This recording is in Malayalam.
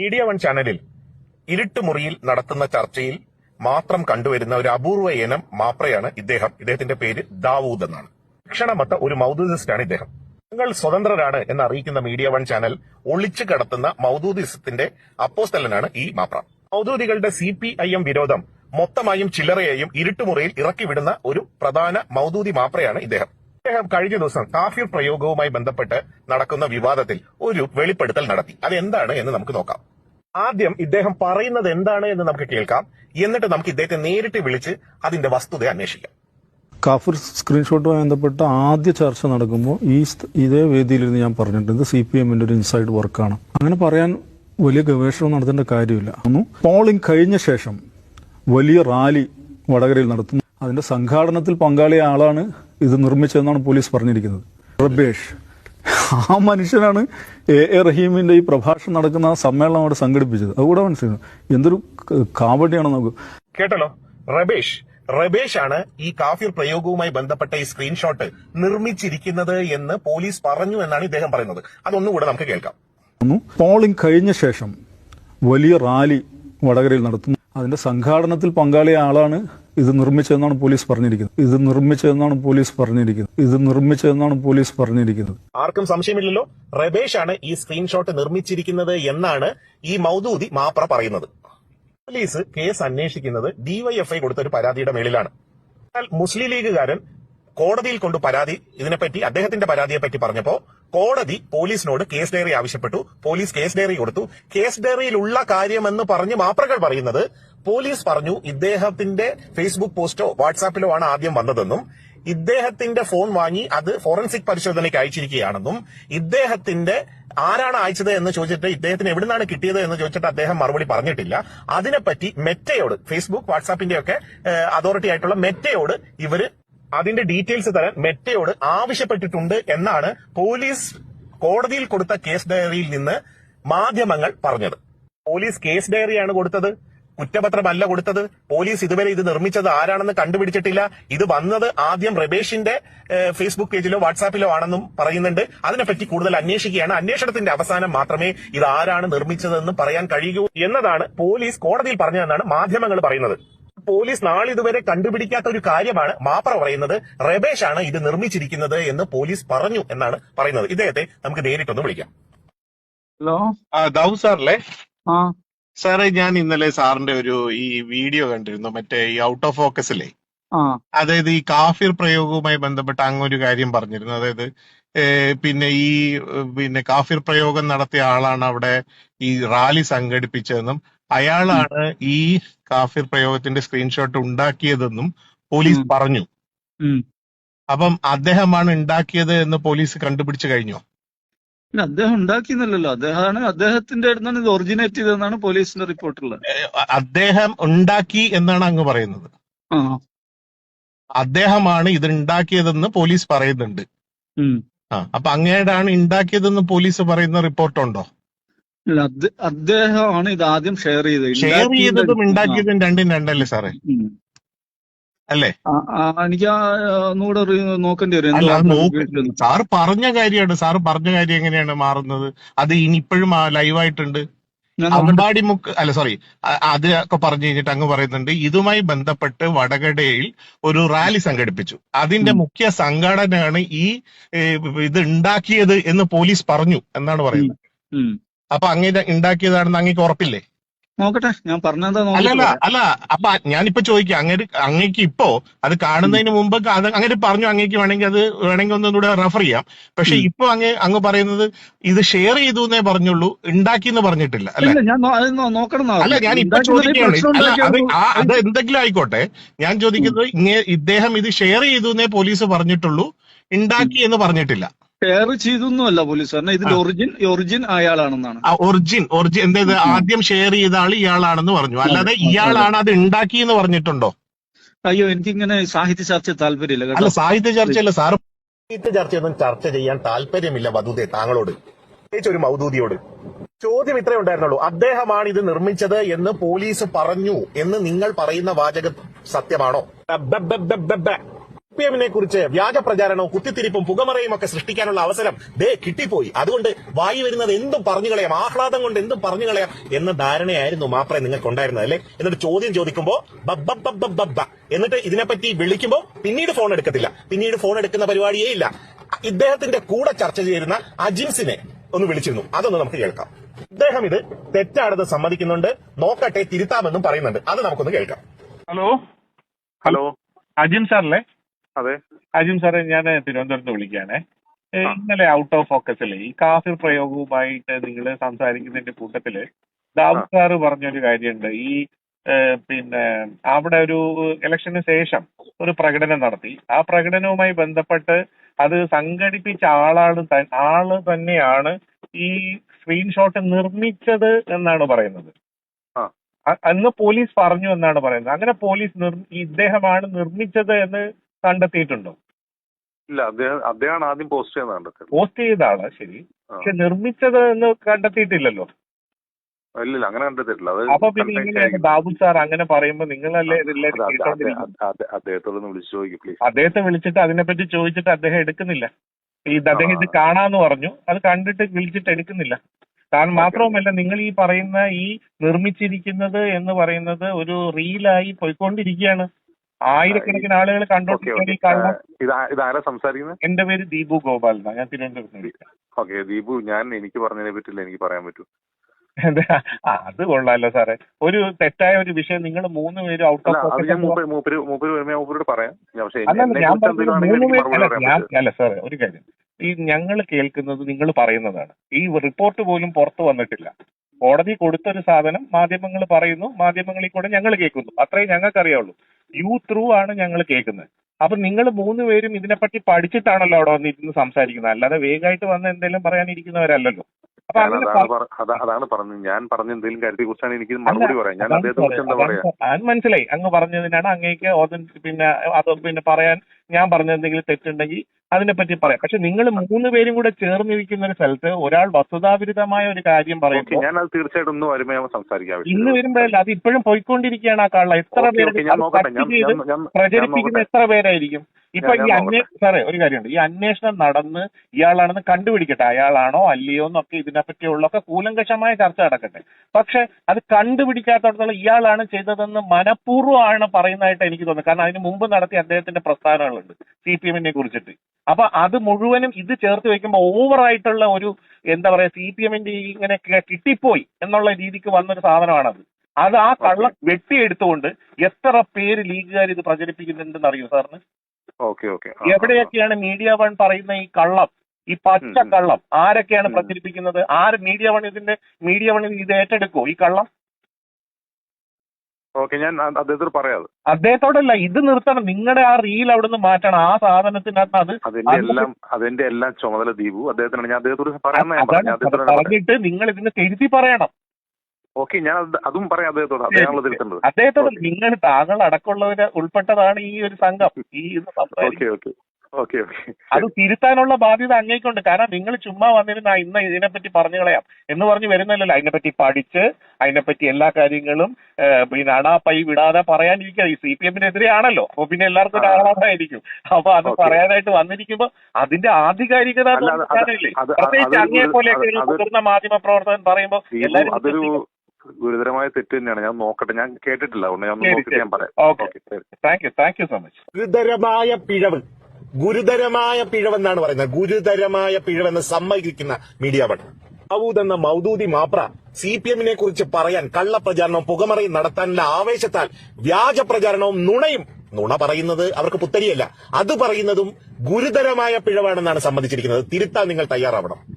മീഡിയ വൺ ചാനലിൽ ഇരുട്ടുമുറിയിൽ നടത്തുന്ന ചർച്ചയിൽ മാത്രം കണ്ടുവരുന്ന ഒരു അപൂർവ ഇനം മാപ്രയാണ് ഇദ്ദേഹം. ഇദ്ദേഹത്തിന്റെ പേര് ദാവൂദ് എന്നാണ്. ലക്ഷണമൊത്ത ഒരു മൗദൂദിസ്റ്റാണ് ഇദ്ദേഹം. തങ്ങൾ സ്വതന്ത്രരാണ് എന്ന് അറിയിക്കുന്ന മീഡിയ വൺ ചാനൽ ഒളിച്ചു കടത്തുന്ന മൗദൂദിസത്തിന്റെ അപ്പോസ്തലനാണ് ഈ മാപ്ര. മൗദൂദികളുടെ സി പി ഐ എം വിരോധം മൊത്തമായും ചില്ലറയെയും ഇരുട്ടുമുറിയിൽ ഇറക്കിവിടുന്ന ഒരു പ്രധാന മൗദൂദി മാപ്രയാണ് ഇദ്ദേഹം. അദ്ദേഹം കഴിഞ്ഞ ദിവസം കാഫിർ പ്രയോഗവുമായി ബന്ധപ്പെട്ട് നടക്കുന്ന വിവാദത്തിൽ ഒരു വെളിപ്പെടുത്തൽ നടത്തി. അതെന്താണ് എന്ന് നമുക്ക് നോക്കാം. ആദ്യം ഇദ്ദേഹം പറയുന്നത് എന്താണ് എന്ന് നമുക്ക് കേൾക്കാം. എന്നിട്ട് നമുക്ക് ഇദ്ദേഹത്തെ നേരിട്ട് വിളിച്ച് അതിന്റെ വസ്തുത അന്വേഷിക്കാം. കാഫിർ സ്ക്രീൻഷോട്ടുമായി ബന്ധപ്പെട്ട ആദ്യ ചർച്ച നടക്കുമ്പോൾ ഈ ഇതേ വേദിയിലിരുന്ന് ഞാൻ പറഞ്ഞിട്ടുണ്ട്. സി പി എമ്മിന്റെ ഒരു ഇൻസൈഡ് വർക്കാണ് അങ്ങനെ പറയാൻ വലിയ ഗവേഷണം നടത്തേണ്ട കാര്യമില്ല. പോളിംഗ് കഴിഞ്ഞ ശേഷം വലിയ റാലി വടകരയിൽ നടത്തുന്നു. അതിന്റെ സംഘാടനത്തിൽ പങ്കാളിയ ആളാണ് ഇത് നിർമ്മിച്ചതെന്നാണ് പോലീസ് പറഞ്ഞിരിക്കുന്നത്. റബേഷ്. ആ മനുഷ്യനാണ് എ എ റഹീമിന്റെ ഈ പ്രഭാഷണം നടക്കുന്ന ആ സമ്മേളനം അവിടെ സംഘടിപ്പിച്ചത്. അതുകൂടെ മനസ്സിലാക്കണം എന്തൊരു കാവടിയാണ് നമുക്ക്. കേട്ടല്ലോ? റബേഷ്. റബേഷ് ആണ് ഈ കാഫിർ പ്രയോഗവുമായി ബന്ധപ്പെട്ട ഈ സ്ക്രീൻഷോട്ട് നിർമ്മിച്ചിരിക്കുന്നത് എന്ന് പോലീസ് പറഞ്ഞു എന്നാണ് ഇദ്ദേഹം പറയുന്നത്. അതൊന്നുകൂടെ നമുക്ക് കേൾക്കാം. പോളിങ് പോളിംഗ് കഴിഞ്ഞ ശേഷം വലിയ റാലി വടകരയിൽ നടത്തുന്നു. അതിന്റെ സംഘാടനത്തിൽ പങ്കാളിയ ആളാണ് ഇത് നിർമ്മിച്ചതെന്നാണ് പോലീസ് പറഞ്ഞിരിക്കുന്നത്. ഇത് നിർമ്മിച്ചതെന്നാണ് പോലീസ് പറഞ്ഞിരിക്കുന്നത്. ഇത് നിർമ്മിച്ചതെന്നാണ് പോലീസ് പറഞ്ഞിരിക്കുന്നത്. ആർക്കും സംശയമില്ലല്ലോ. റബേഷ് ആണ് ഈ സ്ക്രീൻഷോട്ട് നിർമ്മിച്ചിരിക്കുന്നത് എന്നാണ് ഈ മൗദൂദി മാപ്ര പറയുന്നത്. പോലീസ് കേസ് അന്വേഷിക്കുന്നത് ഡിവൈഎഫ്ഐ കൊടുത്ത ഒരു പരാതിയുടെ മേളിലാണ്. മുസ്ലിം ലീഗുകാരൻ കോടതിയിൽ കൊണ്ട് പരാതി ഇതിനെപ്പറ്റി അദ്ദേഹത്തിന്റെ പരാതിയെപ്പറ്റി പറഞ്ഞപ്പോ കോടതി പോലീസിനോട് കേസ് ഡയറി ആവശ്യപ്പെട്ടു. പോലീസ് കേസ് ഡയറി കൊടുത്തു. കേസ് ഡയറിയിലുള്ള കാര്യമെന്ന് പറഞ്ഞ് മാപ്രകൾ പറയുന്നത് പോലീസ് പറഞ്ഞു ഇദ്ദേഹത്തിന്റെ ഫേസ്ബുക്ക് പോസ്റ്റോ വാട്സാപ്പിലോ ആണ് ആദ്യം വന്നതെന്നും ഇദ്ദേഹത്തിന്റെ ഫോൺ വാങ്ങി അത് ഫോറൻസിക് പരിശോധനയ്ക്ക് അയച്ചിരിക്കുകയാണെന്നും ഇദ്ദേഹത്തിന്റെ ആരാണ് അയച്ചത് എന്ന് ചോദിച്ചിട്ട് ഇദ്ദേഹത്തിന് എവിടുന്നാണ് കിട്ടിയത് എന്ന് ചോദിച്ചിട്ട് അദ്ദേഹം മറുപടി പറഞ്ഞിട്ടില്ല. അതിനെപ്പറ്റി മെറ്റയോട് ഫേസ്ബുക്ക് വാട്സാപ്പിന്റെ ഒക്കെ അതോറിറ്റി ആയിട്ടുള്ള മെറ്റയോട് ഇവർ അതിന്റെ ഡീറ്റെയിൽസ് തരാൻ മെറ്റയോട് ആവശ്യപ്പെട്ടിട്ടുണ്ട് എന്നാണ് പോലീസ് കോടതിയിൽ കൊടുത്ത കേസ് ഡയറിയിൽ നിന്ന് മാധ്യമങ്ങൾ പറഞ്ഞത്. പോലീസ് കേസ് ഡയറിയാണ് കൊടുത്തത്. കുറ്റപത്രമല്ല കൊടുത്തത്. പോലീസ് ഇതുവരെ ഇത് നിർമ്മിച്ചത് ആരാണെന്ന് കണ്ടുപിടിച്ചിട്ടില്ല. ഇത് വന്നത് ആദ്യം റബേഷിന്റെ ഫേസ്ബുക്ക് പേജിലോ വാട്സാപ്പിലോ ആണെന്നും പറയുന്നുണ്ട്. അതിനെപ്പറ്റി കൂടുതൽ അന്വേഷിക്കുകയാണ്. അന്വേഷണത്തിന്റെ അവസാനം മാത്രമേ ഇത് ആരാണ് നിർമ്മിച്ചതെന്ന് പറയാൻ കഴിയൂ എന്നതാണ് പോലീസ് കോടതിയിൽ പറഞ്ഞതെന്നാണ് മാധ്യമങ്ങൾ പറയുന്നത്. പോലീസ് നാളിതുവരെ കണ്ടുപിടിക്കാത്ത ഒരു കാര്യമാണ് മാപ്ര പറയുന്നത്. റബേഷ് ആണ് ഇത് നിർമ്മിച്ചിരിക്കുന്നത് എന്ന് പോലീസ് പറഞ്ഞു എന്നാണ് പറയുന്നത്. ഇദ്ദേഹത്തെ നമുക്ക് നേരിട്ടൊന്ന് വിളിക്കാം. ഹലോ. ദൗ സാറല്ലേ? സാറേ ഞാൻ ഇന്നലെ സാറിന്റെ ഒരു ഈ വീഡിയോ കണ്ടിരുന്നു. മറ്റേ ഈ ഔട്ട് ഓഫ് ഫോക്കസിലെ ആ. അതായത് ഈ കാഫിർ പ്രയോഗവുമായി ബന്ധപ്പെട്ട അങ്ങൊരു കാര്യം പറഞ്ഞിരുന്നു. അതായത് പിന്നെ ഈ പിന്നെ കാഫിർ പ്രയോഗം നടത്തിയ ആളാണ് അവിടെ ഈ റാലി സംഘടിപ്പിച്ചതെന്നും അയാളാണ് ഈ കാഫിർ പ്രയോഗത്തിന്റെ സ്ക്രീൻഷോട്ട് ഉണ്ടാക്കിയതെന്നും പോലീസ് പറഞ്ഞു. അപ്പം അദ്ദേഹമാണ് ഉണ്ടാക്കിയത് എന്ന് പോലീസ് കണ്ടുപിടിച്ചു കഴിഞ്ഞോ? ഇല്ല അദ്ദേഹം ഉണ്ടാക്കിയെന്നല്ലല്ലോ. അദ്ദേഹമാണ് അദ്ദേഹത്തിന്റെ അടുത്താണ് ഇത് ഒറിജിനേറ്റ് ചെയ്തതെന്നാണ് പോലീസിന്റെ റിപ്പോർട്ടുള്ളത് അദ്ദേഹം ഉണ്ടാക്കി എന്നാണ് അങ്ങ് പറയുന്നത്. അദ്ദേഹമാണ് ഇത് ഉണ്ടാക്കിയതെന്ന് പോലീസ് പറയുന്നുണ്ട്. ആ അപ്പൊ അങ്ങേടാണ് ഉണ്ടാക്കിയതെന്ന് പോലീസ് പറയുന്ന റിപ്പോർട്ടുണ്ടോ അദ്ദേഹമാണ് ഇത് ആദ്യം ഷെയർ ചെയ്തത്. ഷെയർ ചെയ്തതും ഉണ്ടാക്കിയതും രണ്ടും രണ്ടല്ലേ സാറേ? അല്ലേ? എനിക്ക് ഒന്നുകൂടെ നോക്കേണ്ടി വരും. സാറ് പറഞ്ഞ കാര്യമാണ്. സാറ് പറഞ്ഞ കാര്യം എങ്ങനെയാണ് മാറുന്നത്? അത് ഇനിയിപ്പോഴും ലൈവായിട്ടുണ്ട് അമ്പാടി മുക്ക് അല്ല സോറി അത് ഒക്കെ പറഞ്ഞു കഴിഞ്ഞിട്ട് അങ്ങ് പറയുന്നുണ്ട്. ഇതുമായി ബന്ധപ്പെട്ട് വടകടയിൽ ഒരു റാലി സംഘടിപ്പിച്ചു. അതിന്റെ മുഖ്യ സംഘടനയാണ് ഈ ഇത് ഉണ്ടാക്കിയത് എന്ന് പോലീസ് പറഞ്ഞു എന്നാണ് പറയുന്നത്. അപ്പൊ അങ്ങനെ ഉണ്ടാക്കിയതാണെന്ന് അങ്ങേക്ക് ഉറപ്പില്ലേ? നോക്കട്ടെ ഞാൻ പറഞ്ഞെന്താ അല്ല അല്ല അല്ല അപ്പൊ ഞാനിപ്പോ ചോദിക്കാം അങ്ങനെ അങ്ങേക്ക് ഇപ്പോ അത് കാണുന്നതിന് മുമ്പ് അത് അങ്ങനെ പറഞ്ഞു അങ്ങേക്ക് വേണമെങ്കിൽ അത് വേണമെങ്കിൽ ഒന്നും കൂടെ റെഫർ ചെയ്യാം. പക്ഷെ. ഇപ്പൊ അങ്ങ് അങ്ങ് പറയുന്നത് ഇത് ഷെയർ ചെയ്തു എന്നേ പറഞ്ഞുള്ളൂ ഉണ്ടാക്കി എന്ന് പറഞ്ഞിട്ടില്ല അല്ല? നോക്കണം അല്ല ഞാൻ ഇപ്പൊ ചോദിക്കുകയാണ്. അത് എന്തെങ്കിലും ആയിക്കോട്ടെ. ഞാൻ ചോദിക്കുന്നത് ഇങ്ങനെ ഇദ്ദേഹം ഇത് ഷെയർ ചെയ്തു എന്നേ പോലീസ് പറഞ്ഞിട്ടുള്ളൂ ഉണ്ടാക്കി എന്ന് പറഞ്ഞിട്ടില്ല. ഷെയർ ചെയ്തൊന്നുമല്ല പോലീസ് പറഞ്ഞ ഇതിന്റെ ഒറിജിൻ ഒറിജിൻ അയാളാണെന്നാണ്. ഒറിജിൻ ഒറിജിൻ എന്തായത് ആദ്യം ഷെയർ ചെയ്ത ആൾ ഇയാളാണെന്ന് പറഞ്ഞു. അല്ലാതെ. ഇയാളാണ് അത് ഉണ്ടാക്കി എന്ന് പറഞ്ഞിട്ടുണ്ടോ? അയ്യോ എനിക്കിങ്ങനെ സാഹിത്യ ചർച്ച താല്പര്യമില്ല അല്ല കേട്ടോ സാഹിത്യ ചർച്ചയല്ല. സാർ സാഹിത്യ ചർച്ചയൊന്നും ചർച്ച ചെയ്യാൻ താല്പര്യമില്ല വധുതെ താങ്കളോട്. പ്രത്യേകിച്ച് ഒരു മൗദൂദിയോട്. ചോദ്യം ഇത്രേ ഉണ്ടായിരുന്നുള്ളൂ. അദ്ദേഹമാണ് ഇത് നിർമ്മിച്ചത് എന്ന് പോലീസ് പറഞ്ഞു എന്ന് നിങ്ങൾ പറയുന്ന വാചകം സത്യമാണോ. പി എമ്മിനെ കുറിച്ച് വ്യാജ പ്രചാരണവും കുത്തിത്തിരിപ്പും പുകമറയും ഒക്കെ സൃഷ്ടിക്കാനുള്ള അവസരം ദേ കിട്ടിപ്പോയി. അതുകൊണ്ട് വായി വരുന്നത് എന്തും പറഞ്ഞു കളയാം. ആഹ്ലാദം കൊണ്ട് എന്തും പറഞ്ഞു കളയാം എന്ന ധാരണയായിരുന്നു മാത്രമേ നിങ്ങൾക്ക് ഉണ്ടായിരുന്നത് അല്ലെ? എന്നിട്ട് ചോദ്യം ചോദിക്കുമ്പോ ബബ്ബ ബബ്ബ ബബ്ബ എന്നിട്ട് ഇതിനെപ്പറ്റി വിളിക്കുമ്പോൾ പിന്നീട് ഫോൺ എടുക്കത്തില്ല. പിന്നീട് ഫോൺ എടുക്കുന്ന പരിപാടിയേ ഇല്ല. ഇദ്ദേഹത്തിന്റെ കൂടെ ചർച്ച ചെയ്യുന്ന അജിംസിനെ ഒന്ന് വിളിച്ചിരുന്നു. അതൊന്ന് നമുക്ക് കേൾക്കാം. ഇദ്ദേഹം ഇത് തെറ്റാണെന്ന് സമ്മതിക്കുന്നുണ്ട്. നോക്കട്ടെ തിരുത്താമെന്നും പറയുന്നുണ്ട്. അത് നമുക്കൊന്ന് കേൾക്കാം. ഹലോ. ഹലോ. അജിം സാറല്ലേ? അതെ. അജിം സാറേ ഞാൻ തിരുവനന്തപുരത്ത് വിളിക്കുകയാണേ. ഇന്നലെ ഔട്ട് ഓഫ് ഫോക്കസിൽ ഈ കാഫിർ പ്രയോഗവുമായിട്ട് നിങ്ങൾ സംസാരിക്കുന്നതിന്റെ കൂട്ടത്തിൽ ദാവൂദ് സാറ് പറഞ്ഞൊരു കാര്യമുണ്ട്. ഈ പിന്നെ അവിടെ ഒരു ഇലക്ഷന് ശേഷം ഒരു പ്രകടനം നടത്തി. ആ പ്രകടനവുമായി ബന്ധപ്പെട്ട് അത് സംഘടിപ്പിച്ച ആളാണ് ആൾ തന്നെയാണ് ഈ സ്ക്രീൻഷോട്ട് നിർമ്മിച്ചത് എന്നാണ് പറയുന്നത്. അന്ന് പോലീസ് പറഞ്ഞു എന്നാണ് പറയുന്നത്. അങ്ങനെ പോലീസ് ഇദ്ദേഹമാണ് നിർമ്മിച്ചത് എന്ന് കണ്ടെത്തിയിട്ടുണ്ടോ? ഇല്ല അദ്ദേഹം അദ്ദേഹമാണ് ആദ്യം പോസ്റ്റ് ചെയ്യുന്നത് കണ്ടത് പോസ്റ്റ് ചെയ്താണ് ശരി. പക്ഷെ നിർമ്മിച്ചത് എന്ന് കണ്ടെത്തിയിട്ടില്ലല്ലോ? അങ്ങനെ കണ്ടെത്തിയിട്ടില്ല. അപ്പൊ പിന്നെ ബാബു. സാർ അങ്ങനെ പറയുമ്പോ നിങ്ങളല്ലേ അദ്ദേഹത്തോടൊന്ന് വിളിച്ചു ചോദിക്കും പ്ലീസ് അദ്ദേഹത്തെ വിളിച്ചിട്ട് അതിനെപ്പറ്റി ചോദിച്ചിട്ട് അദ്ദേഹം എടുക്കുന്നില്ല. ഈ അദ്ദേഹം ഇത്. കാണാന്ന് പറഞ്ഞു അത് കണ്ടിട്ട് വിളിച്ചിട്ട് എടുക്കുന്നില്ല. കാരണം മാത്രവുമല്ല നിങ്ങൾ ഈ പറയുന്ന ഈ നിർമ്മിച്ചിരിക്കുന്നത് എന്ന് പറയുന്നത് ഒരു റീലായി പോയിക്കൊണ്ടിരിക്കുകയാണ്. ആയിരക്കണക്കിന് ആളുകൾ കണ്ടോണ്ടിരിക്കുകയാണ് സംസാരിക്കുന്നത് എന്റെ പേര് ദീപു ഗോപാൽ എന്നാ. ഞാൻ തിരുവനന്തപുരത്ത് ഓക്കെ ദീപു ഞാൻ എനിക്ക് പറഞ്ഞതിനെ പറ്റില്ല എനിക്ക് പറയാൻ പറ്റൂ. അത് കൊള്ളാലോ സാറേ. ഒരു തെറ്റായ ഒരു വിഷയം നിങ്ങൾ മൂന്ന് പേരും ഔട്ട് ഓഫ് അല്ല സാറേ ഒരു കാര്യം. ഈ ഞങ്ങൾ കേൾക്കുന്നത് നിങ്ങൾ പറയുന്നതാണ്. ഈ റിപ്പോർട്ട് പോലും പുറത്തു വന്നിട്ടില്ല. കോടതി കൊടുത്തൊരു സാധനം മാധ്യമങ്ങൾ പറയുന്നു മാധ്യമങ്ങളിൽ കൂടെ ഞങ്ങൾ കേൾക്കുന്നു. അത്രേ ഞങ്ങൾക്ക് അറിയാവുള്ളൂ യു ത്രൂ ആണ് ഞങ്ങൾ കേൾക്കുന്നത്. അപ്പൊ നിങ്ങൾ മൂന്ന് പേരും ഇതിനെപ്പറ്റി പഠിച്ചിട്ടാണല്ലോ അവിടെ വന്നിരുന്ന് സംസാരിക്കുന്നത്. അല്ലാതെ വേഗമായിട്ട് വന്ന് എന്തെങ്കിലും പറയാനിരിക്കുന്നവരല്ലല്ലോ. അതാണ് പ- പറ- അതാ- അതാണ് പറഞ്ഞത്. ഞാൻ പറഞ്ഞ എന്തെങ്കിലും കാര്യത്തെ കുറിച്ചാണ് എനിക്ക് മറുപടി പറയാം ഞാൻ അതാണ് അദ്ദേഹത്തെ കുറിച്ച് എന്താ സാറേ, പറയാ? അത് മനസ്സിലായി. അങ്ങ് പറഞ്ഞതിനാണ് അങ്ങേക്ക് പിന്നെ അത് പിന്നെ പറയാൻ ഞാൻ പറഞ്ഞ എന്തെങ്കിലും തെറ്റുണ്ടെങ്കിൽ അതിനെപ്പറ്റി പറയാം. പക്ഷെ നിങ്ങൾ മൂന്ന് പേരും കൂടെ ചേർന്നിരിക്കുന്ന ഒരു സ്ഥലത്ത് ഒരാൾ വസ്തുതാവിരുദ്ധമായ ഒരു കാര്യം പറയുമ്പോൾ ഞാൻ അത് തീർച്ചയായിട്ടും സംസാരിക്കാം ഇന്ന് വരുമ്പോഴല്ല അത് ഇപ്പോഴും പോയിക്കൊണ്ടിരിക്കുകയാണ് ആ കള്ള എത്ര പേര് പ്രചരിപ്പിക്കുന്ന എത്ര പേരായിരിക്കും? ഇപ്പൊ ഈ അന്വേ സാറേ ഒരു കാര്യമുണ്ട്. ഈ അന്വേഷണം നടന്ന് ഇയാളാണെന്ന് കണ്ടുപിടിക്കട്ടെ. അയാളാണോ അല്ലയോ എന്നൊക്കെ ഇതിനെപ്പറ്റിയുള്ളൊക്കെ കൂലങ്കഷമായ ചർച്ച നടക്കട്ടെ. പക്ഷെ അത് കണ്ടുപിടിക്കാത്തടത്തോളം ഇയാളാണ് ചെയ്തതെന്ന് മനഃപൂർവമാണ് പറയുന്നതായിട്ട് എനിക്ക് തോന്നുന്നത്. കാരണം അതിന് മുമ്പ് നടത്തി അദ്ദേഹത്തിന്റെ പ്രസ്ഥാനങ്ങളുണ്ട് സി പി എമ്മിനെ കുറിച്ചിട്ട്. അപ്പൊ അത് മുഴുവനും ഇത് ചേർത്ത് വെക്കുമ്പോൾ ഓവറായിട്ടുള്ള ഒരു എന്താ പറയാ സി പി എമ്മിന്റെ ഇങ്ങനെ കിട്ടിപ്പോയി എന്നുള്ള രീതിക്ക് വന്നൊരു സാധനമാണത്. അത് ആ കള്ളം വെട്ടിയെടുത്തുകൊണ്ട് എത്ര പേര് ലീഗുകാർ ഇത് പ്രചരിപ്പിക്കുന്നുണ്ടെന്ന് അറിയോ സാറിന്? എവിടെയൊക്കെയാണ് മീഡിയ വൺ പറയുന്ന ഈ കള്ളം? ഈ പച്ച കള്ളം ആരൊക്കെയാണ്. പ്രചരിപ്പിക്കുന്നത്? ആര് മീഡിയ വൺ ഇതിന്റെ മീഡിയ വൺ ഇത് ഏറ്റെടുക്കോ ഈ കള്ളം? ഓക്കെ ഞാൻ അദ്ദേഹത്തോട് പറയാം. അദ്ദേഹത്തോടല്ല ഇത് നിർത്തണം. നിങ്ങളുടെ ആ റീൽ അവിടുന്ന് മാറ്റണം. ആ സാധനത്തിനകത്ത് അത് അതിന്റെ അത് എല്ലാം അതിന്റെ എല്ലാം ചുമതല ദീപു. അദ്ദേഹത്തിനാണ് ഞാൻ അദ്ദേഹത്തോട് പറഞ്ഞിട്ട് നിങ്ങൾ ഇതിന് തിരുത്തി പറയണം. ഓക്കെ ഞാൻ അതും പറയാം അദ്ദേഹത്തോട്. അദ്ദേഹമാണല്ലോ തിരുത്തേണ്ടത്. അദ്ദേഹത്തോട്. നിങ്ങൾ താങ്കൾ അടക്കമുള്ളവര് ഉൾപ്പെട്ടതാണ് ഈ ഒരു സംഘം. ഈ ഇത് ഓക്കെ ഓക്കെ. Okay okay. അത് തിരുത്താനുള്ള ബാധ്യത അങ്ങേക്കുണ്ട്. കാരണം നിങ്ങൾ ചുമ്മാ വന്നിരുന്ന ഇന്ന് ഇതിനെപ്പറ്റി പറഞ്ഞു കളയാം എന്ന് പറഞ്ഞ് വരുന്നില്ലല്ലോ അതിനെപ്പറ്റി പഠിച്ച് അതിനെപ്പറ്റി എല്ലാ കാര്യങ്ങളും പിന്നെ അണാപ്പൈ വിടാതെ പറയാനിരിക്കുക. ഈ സി പി എമ്മിനെതിരെയാണല്ലോ. അപ്പൊ പിന്നെ എല്ലാവർക്കും ഒരു ആ. ആളാണ്ടായിരിക്കും അപ്പൊ അത് പറയാനായിട്ട് വന്നിരിക്കുമ്പോ അതിന്റെ ആധികാരികത പ്രത്യേകിച്ച് അങ്ങേ പോലെയൊക്കെ ഒരു മുതിർന്ന മാധ്യമ പ്രവർത്തകൻ പറയുമ്പോൾ എല്ലാവരും ഗുരുതരമായ തെറ്റ് തന്നെയാണ്. ഞാൻ നോക്കട്ടെ. ഞാൻ കേട്ടിട്ടില്ല. അതുകൊണ്ട് ഞാൻ നോക്കിയിട്ട് ഞാൻ പറയാം. ഓക്കെ. ഓക്കെ ശരി. Thank you. Thank you so much. ഗുരുതരമായ പിഴവ്. ഗുരുതരമായ പിഴവെന്നാണ് പറയുന്നത്. ഗുരുതരമായ പിഴവെന്ന് സമ്മതിക്കുന്ന മീഡിയ വൺ ദാവൂദ് എന്ന മൗദൂദി മാപ്ര സി പി എമ്മിനെ കുറിച്ച് പറയാൻ കള്ളപ്രചാരണവും പുകമറയും നടത്താനുള്ള ആവേശത്താൽ വ്യാജ പ്രചാരണവും നുണയും. നുണ പറയുന്നത് അവർക്ക് പുത്തരിയല്ല. അത് പറയുന്നതും ഗുരുതരമായ പിഴവാണെന്നാണ് സമ്മതിച്ചിരിക്കുന്നത്. തിരുത്താൻ നിങ്ങൾ തയ്യാറാവണം.